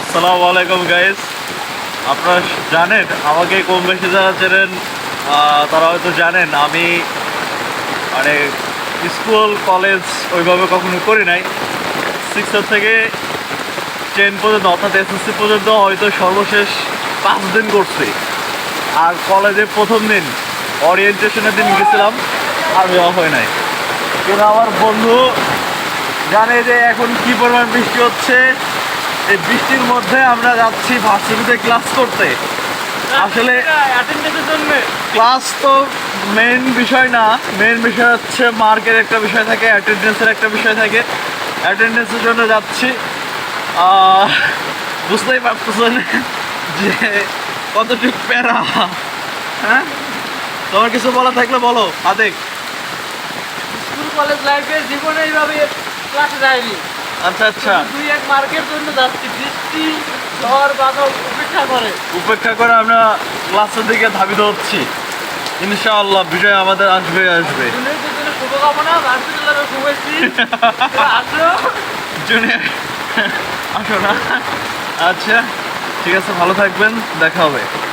আসসালামু আলাইকুম গাইজ আপনারা জানেন, আমাকে কম বেশি যারা চেনেন তারা হয়তো জানেন, আমি মানে স্কুল, কলেজ ওইভাবে কখনো করি নাই। সিক্সের থেকে টেন পর্যন্ত, অর্থাৎ এসএসসি পর্যন্ত হয়তো সর্বশেষ পাঁচ দিন করছি। আর কলেজে প্রথম দিন ওরিয়েন্টেশনের দিন গেছিলাম, আর যাওয়া হয় নাই। কিন্তু আমার বন্ধু জানে যে এখন কি পরিমাণ বৃষ্টি হচ্ছে এই বৃষ্টির মধ্যে আমরা যাচ্ছি ভার্সিটিতে ক্লাস করতে। আসলে ক্লাস তো মেন বিষয় না। মেন বিষয় হচ্ছে মার্কের একটা বিষয় থাকে অ্যাটেন্ডেন্সের একটা বিষয় থাকে। অ্যাটেন্ডেন্সের জন্য যাচ্ছি। বুঝতেই পারতেছেন যে কতটুকু প্যারা। হ্যাঁ? তোমার কিছু বলা থাকলে বলো, আদেক। স্কুল, কলেজ, লাইফে জীবনে এইভাবে ক্লাসে যায়নি। আচ্ছা আচ্ছা। দুই এক মার্কের জন্য যাচ্ছি। বৃষ্টি ঝড় বাদল উপেক্ষা করে। উপেক্ষা করে আমরা ক্লাসের দিকে ধাবিত হচ্ছি। ইনশাআল্লাহ বিজয় আমাদের আসবে আসবে। শুভকামনা জুনিয়র আসো না। আচ্ছা ঠিক আছে ভালো থাকবেন দেখা হবে।